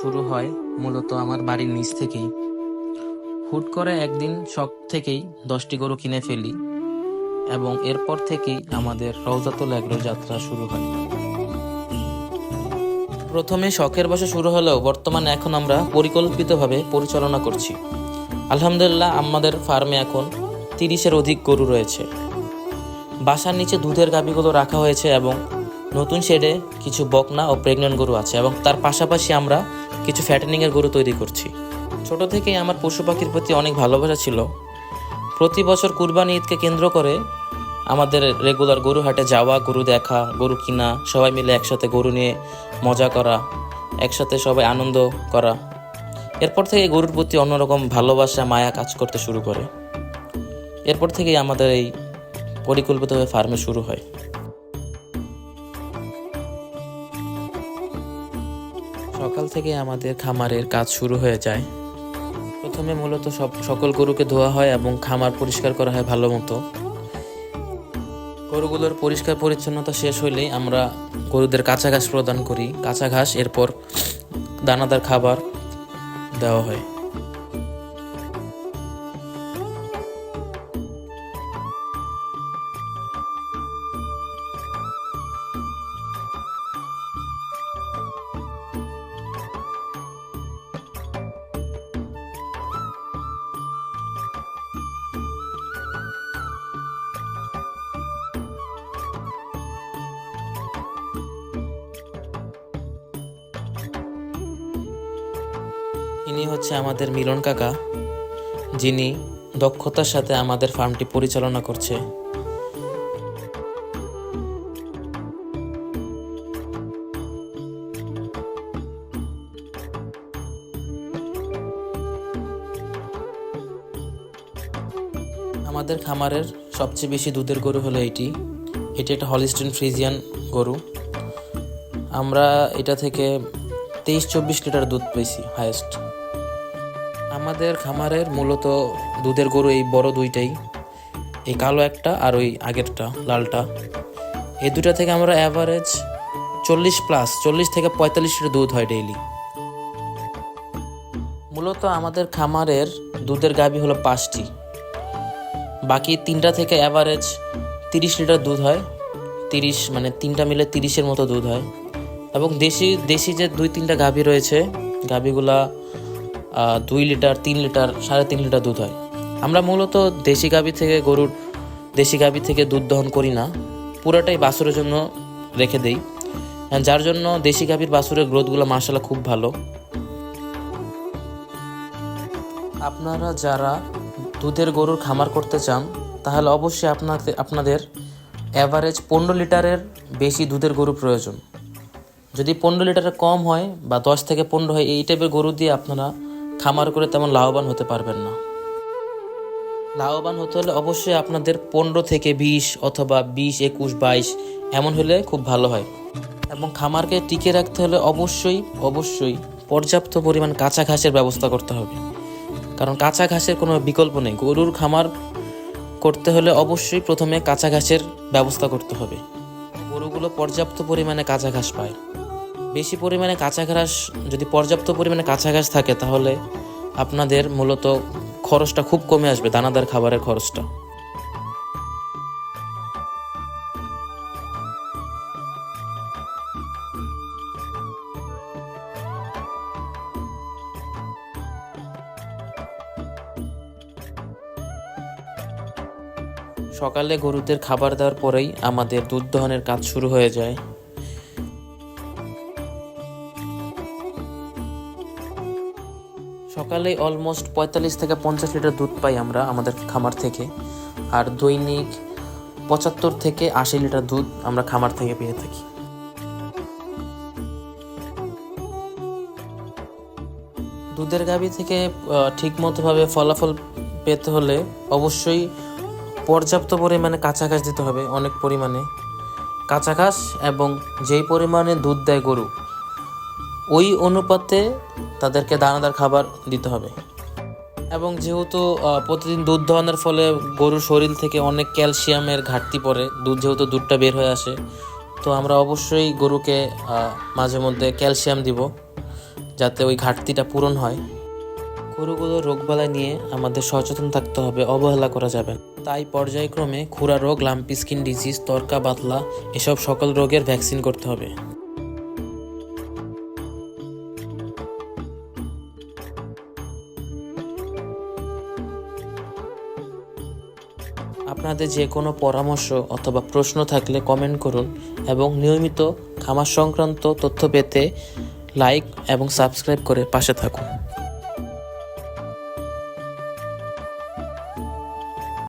শুরু হয় মূলত আমার বাড়ির নিচ থেকেই। হুট করে একদিন শখ থেকেই দশটি গরু কিনে ফেলি এবং এরপর থেকেই আমাদের রওজাতুল এগ্রো যাত্রা শুরু হয়। প্রথমে শখের বসে শুরু হলেও বর্তমানে এখন আমরা পরিকল্পিতভাবে পরিচালনা করছি। আলহামদুলিল্লাহ আমাদের ফার্মে এখন তিরিশের অধিক গরু রয়েছে। বাসার নিচে দুধের গাভীগুলো রাখা হয়েছে এবং নতুন শেডে কিছু বকনা ও প্রেগনেন্ট গরু আছে এবং তার পাশাপাশি আমরা কিছু ফ্যাটেনিংয়ের গরু তৈরি করছি। ছোট থেকেই আমার পশু পাখির প্রতি অনেক ভালোবাসা ছিল। প্রতি বছর কুরবানি ঈদকে কেন্দ্র করে আমাদের রেগুলার গরু হাটে যাওয়া, গরু দেখা, গরু কিনা, সবাই মিলে একসাথে গরু নিয়ে মজা করা, একসাথে সবাই আনন্দ করা। এরপর থেকে গরুর প্রতি অন্যরকম ভালোবাসা, মায়া কাজ করতে শুরু করে। এরপর থেকেই আমাদের এই পরিকল্পিতভাবে ফার্মে শুরু হয়। সকাল থেকে আমাদের খামারের কাজ শুরু হয়ে যায়। প্রথমে মূলত সব, সকল গরুকে ধোয়া হয় এবং খামার পরিষ্কার করা হয় ভালো মতো। গরুগুলোর পরিষ্কার পরিচ্ছন্নতা শেষ হলেই আমরা গরুদের কাঁচা ঘাস প্রদান করি। কাঁচা ঘাস, এরপর দানাদার খাবার দেওয়া হয়। ইনি হচ্ছে আমাদের মিলন কাকা, যিনি দক্ষতার সাথে আমাদের ফার্মটি পরিচালনা করছে। আমাদের খামারের সবচেয়ে বেশি দুধের গরু হলো এটি। এটি একটা হলিস্টিন ফ্রিজিয়ান গরু। আমরা এটা থেকে তেইশ চব্বিশ লিটার দুধ পেয়েছি হায়েস্ট আমাদের খামারের মূলত দুধের গরু এই বড় দুইটাই। এই কালো একটা আর ওই আগেরটা, লালটা। এই দুটা থেকে আমরা অ্যাভারেজ চল্লিশ প্লাস চল্লিশ থেকে পঁয়তাল্লিশ লিটার দুধ হয় ডেইলি মূলত আমাদের খামারের দুধের গাভী হলো পাঁচটি। বাকি তিনটা থেকে অ্যাভারেজ তিরিশ লিটার দুধ হয়। তিরিশ মানে তিনটা মিলে তিরিশের মতো দুধ হয়। এবং দেশি দেশি যে দুই তিনটা গাভী রয়েছে, গাভীগুলা দুই লিটার, তিন লিটার, সাড়ে তিন লিটার দুধ হয়। আমরা মূলত দেশি গাভী থেকে গরুর দেশি গাভী থেকে দুধ দহন করি না। পুরোটাই বাছুরের জন্য রেখে দেই। যার জন্য দেশি গাভীর বাছুরের গ্রোথগুলো মাসালা খুব ভালো। আপনারা যারা দুধের গরুর খামার করতে চান, তাহলে অবশ্যই আপনাদের আপনাদের অ্যাভারেজ পনেরো লিটারের বেশি দুধের গরু প্রয়োজন। যদি পনেরো লিটারের কম হয় বা দশ থেকে পনেরো হয়, এই টাইপের গরু দিয়ে আপনারা খামার করে তেমন লাভবান হতে পারবেন না। লাভবান হতে হলে অবশ্যই আপনাদের পনেরো থেকে বিশ অথবা বিশ, একুশ, বাইশ, এমন হলে খুব ভালো হয়। এবং খামারকে টিকে রাখতে হলে অবশ্যই অবশ্যই পর্যাপ্ত পরিমাণ কাঁচা ঘাসের ব্যবস্থা করতে হবে। কারণ কাঁচা ঘাসের কোনো বিকল্প নেই। গরুর খামার করতে হলে অবশ্যই প্রথমে কাঁচা ঘাসের ব্যবস্থা করতে হবে। গরুগুলো পর্যাপ্ত পরিমাণে কাঁচা ঘাস পায়। বেশি পরিমাণে কাঁচা ঘাস, যদি পর্যাপ্ত পরিমাণে কাঁচা ঘাস থাকে, তাহলে আপনাদের মূলত খরচটা খুব কমে আসবে, দানাদার খাবারের খরচটা। সকালে গরুদের খাবার দেওয়ার পরেই আমাদের দুধ দহনের কাজ শুরু হয়ে যায়। সকালে অলমোস্ট পঁয়তাল্লিশ থেকে পঞ্চাশ লিটার দুধ পাই আমরা আমাদের খামার থেকে। আর দৈনিক পঁচাত্তর থেকে আশি লিটার দুধ আমরা খামার থেকে পেয়ে থাকি। দুধের গাভী থেকে ঠিক মতোভাবে ফলাফল পেতে হলে অবশ্যই পর্যাপ্ত পরিমাণে কাঁচা ঘাস দিতে হবে অনেক পরিমাণে। কাঁচা ঘাস এবং যেই পরিমাণে দুধ দেয় গরু ওই অনুপাতে তাদেরকে দানাদার খাবার দিতে হবে। এবং যেহেতু প্রতিদিন দুধ দহনের ফলে গরুর শরীর থেকে অনেক ক্যালসিয়ামের ঘাটতি পড়ে, দুধ যেহেতু দুধটা বের হয়ে আসে, তো আমরা অবশ্যই গরুকে মাঝে মধ্যে ক্যালসিয়াম দিব যাতে ওই ঘাটতিটা পূরণ হয়। গরুগুলোর রোগবালাই নিয়ে আমাদের সচেতন থাকতে হবে, অবহেলা করা যাবে তাই পর্যায়ক্রমে খুরা রোগ, লাম্পি স্কিন ডিজিজ, তরকা বাতলা, এসব সকল রোগের ভ্যাকসিন করতে হবে। আপনাদের যে কোনো পরামর্শ অথবা প্রশ্ন থাকলে কমেন্ট করুন এবং নিয়মিত খামার সংক্রান্ত তথ্য পেতে লাইক এবং সাবস্ক্রাইব করে পাশে থাকুন।